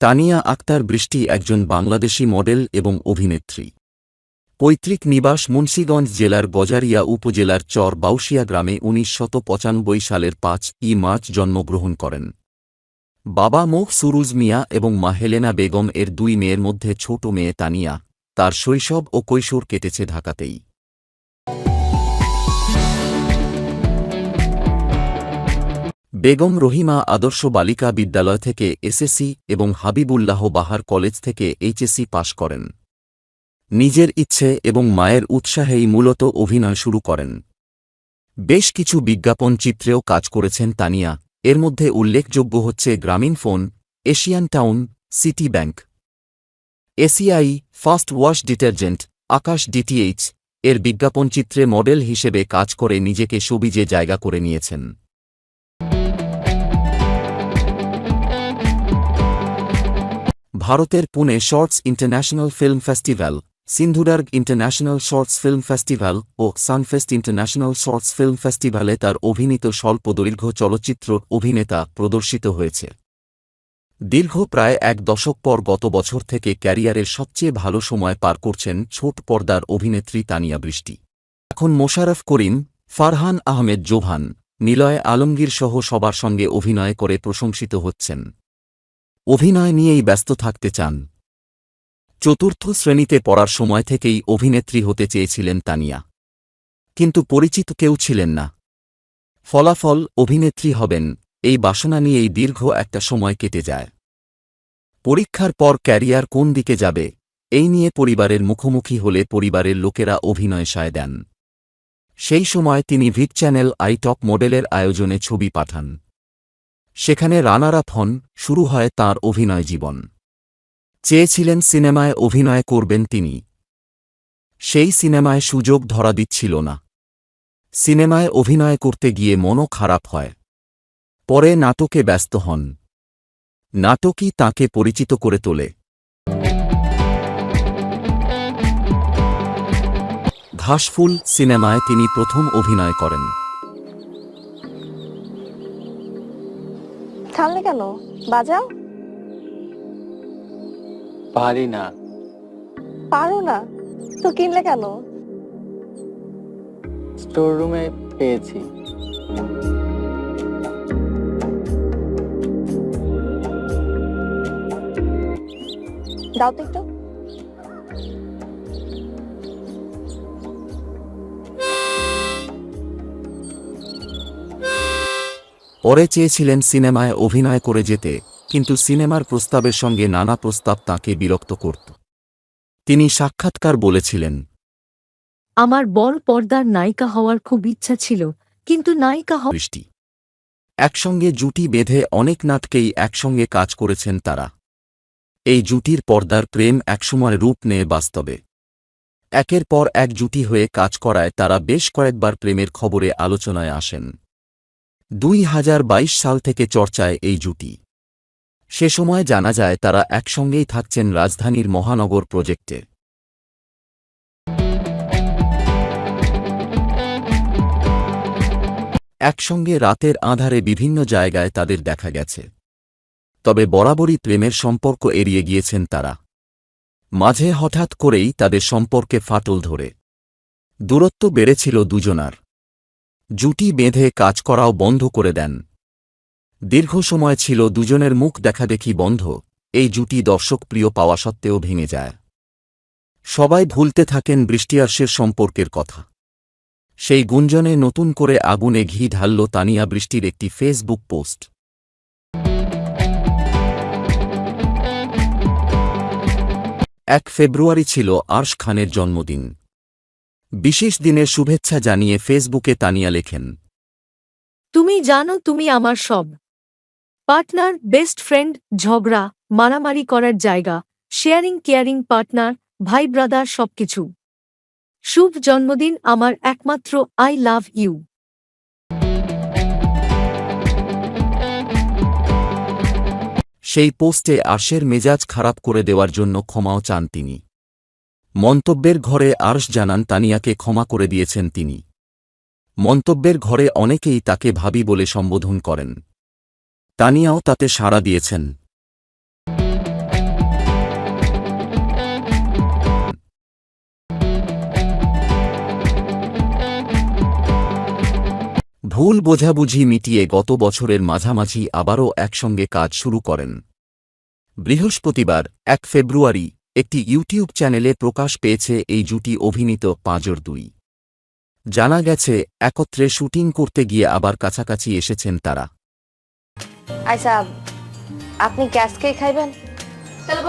তানিয়া আক্তার বৃষ্টি একজন বাংলাদেশি মডেল এবং অভিনেত্রী। পৈতৃক নিবাস মুন্সীগঞ্জ জেলার গজারিয়া উপজেলার চর বাউশিয়া গ্রামে উনিশ সালের পাঁচ ই মার্চ জন্মগ্রহণ করেন। বাবা মোহ সুরুজ মিয়া এবং মা হেলেনা বেগম এর দুই মেয়ের মধ্যে ছোট মেয়ে তানিয়া। তার শৈশব ও কৈশোর কেটেছে ঢাকাতেই। বেগম রহিমা আদর্শ বালিকা বিদ্যালয় থেকে এসএসসি এবং হাবিবুল্লাহ বাহার কলেজ থেকে এইচএসসি পাশ করেন। নিজের ইচ্ছে এবং মায়ের উৎসাহেই মূলত অভিনয় শুরু করেন। বেশ কিছু বিজ্ঞাপন চিত্রেও কাজ করেছেন তানিয়া। এর মধ্যে উল্লেখযোগ্য হচ্ছে Grameen phone, Asian town, city bank, ACI, fast wash detergent, Akash DTH এর বিজ্ঞাপন চিত্রে মডেল হিসেবে কাজ করে নিজেকে সবিজে জায়গা করে নিয়েছেন। ভারতের Pune shorts international film festival Sindhudurg international shorts film festival ও সানফেস্ট ইন্টারন্যাশনাল শর্টস ফিল্ম ফেস্টিভ্যালে তার অভিনীত স্বল্পদৈর্ঘ্য চলচ্চিত্র অভিনেতা প্রদর্শিত হয়েছে। দীর্ঘ প্রায় এক দশক পর গত বছর থেকে ক্যারিয়ারের সবচেয়ে ভালো সময় পার করছেন ছোট পর্দার অভিনেত্রী তানিয়া বৃষ্টি। এখন মোশারফ করিম, ফারহান আহমেদ জোভান, নিলয় আলমগীর সহ সবার সঙ্গে অভিনয় করে প্রশংসিত হচ্ছেন। অভিনয় নিয়েই ব্যস্ত থাকতে চান। চতুর্থ শ্রেণীতে পড়ার সময় থেকেই অভিনেত্রী হতে চেয়েছিলেন তানিয়া। কিন্তু পরিচিত কেউ ছিলেন না। ফলাফল, অভিনেত্রী হবেন, এই বাসনা নিয়েই দীর্ঘ একটা সময় কেটে যায়। পরীক্ষার পর ক্যারিয়ার কোন দিকে যাবে, এই নিয়ে পরিবারের মুখোমুখি হলে পরিবারের লোকেরা অভিনয় সায় দেন। সেই সময় তিনি ভিট চ্যানেল, আই টপ মডেলের আয়োজনে ছবি পাঠান। সেখানে রানার আপ হন শুরু হয় তাঁর অভিনয় জীবন। চেয়েছিলেন সিনেমায় অভিনয় করবেন তিনি। সেই সিনেমায় সুযোগ ধরা দিচ্ছিল না। সিনেমায় অভিনয় করতে গিয়ে মনও খারাপ হয়। পরে নাটকে ব্যস্ত হন। নাটকই তাঁকে পরিচিত করে তোলে। ঘাসফুল সিনেমায় তিনি প্রথম অভিনয় করেন। থামলে কেন? বাজাও? পারি না। পারো না? তো কিনলে কেন? স্টোর রুমে পেয়েছি। দাও তো একটু। পরে চেয়েছিলেন সিনেমায় অভিনয় করে যেতে কিন্তু সিনেমার প্রস্তাবের সঙ্গে নানা প্রস্তাব তাঁকে বিরক্ত করত। তিনি সাক্ষাৎকার বলেছিলেন আমার বড় পর্দার নায়িকা হওয়ার খুব ইচ্ছা ছিল কিন্তু নায়িকা হওয়া বৃষ্টি। একসঙ্গে জুটি বেঁধে অনেক নাটকেই একসঙ্গে কাজ করেছেন তারা। এই জুটির পর্দার প্রেম একসময় রূপ নেয় বাস্তবে। একের পর এক জুটি হয়ে কাজ করায় তারা বেশ কয়েকবার প্রেমের খবরে আলোচনায় আসেন। দুই হাজার বাইশ সাল থেকে চর্চায় এই জুটি। সে সময় জানা যায় তারা একসঙ্গেই থাকছেন রাজধানীর মহানগর প্রজেক্টে। একসঙ্গে রাতের আধারে বিভিন্ন জায়গায় তাদের দেখা গেছে। তবে বরাবরই প্রেমের সম্পর্ক এড়িয়ে গিয়েছেন তারা। মাঝে হঠাৎ করেই তাদের সম্পর্কে ফাটল ধরে। দূরত্ব বেড়েছিল দুজনার। জুটি বেঁধে কাজ করাও বন্ধ করে দেন। দীর্ঘ সময় ছিল দুজনের মুখ দেখাদেখি বন্ধ, এই জুটি দর্শক প্রিয় পাওয়া সত্ত্বেও ভেঙে যায়। সবাই ভুলতে থাকেন বৃষ্টিয়ার্ষের সম্পর্কের কথা। সেই গুঞ্জনে নতুন করে আগুনে ঘি ঢালল তানিয়া বৃষ্টির একটি ফেসবুক পোস্ট। এক ফেব্রুয়ারি ছিল আর্শ খানের জন্মদিন। বিশেষ দিনের শুভেচ্ছা জানিয়ে ফেসবুকে তানিয়া লেখেন। তুমি জানো তুমি আমার সব। পার্টনার বেস্ট ফ্রেন্ড ঝগড়া মারামারি করার জায়গা শেয়ারিং কেয়ারিং পার্টনার ভাই ব্রাদার সবকিছু। শুভ জন্মদিন আমার একমাত্র আই লাভ ইউ। সেই পোস্টে আশের মেজাজ খারাপ করে দেওয়ার জন্য ক্ষমাও চান তিনি। মন্তব্যের ঘরে আর্শ জানান তানিয়াকে ক্ষমা করে দিয়েছেন তিনি। মন্তব্যের ঘরে অনেকেই তাকে ভাবি বলে সম্বোধন করেন। তানিয়াও তাতে সাড়া দিয়েছেন। ভুল বোঝাবুঝি মিটিয়ে গত বছরের মাঝামাঝি আবারও একসঙ্গে কাজ শুরু করেন। বৃহস্পতিবার, এক ফেব্রুয়ারি একটি ইউটিউব চ্যানেলে প্রকাশ পেয়েছে এই জুটি অভিনীত পাঁজর দুই। জানা গেছে একত্রে শুটিং করতে গিয়ে আবার কাছাকাছি এসেছেন তারা। আচ্ছা আপনি গ্যাসকেই খাইবেন? তাহলে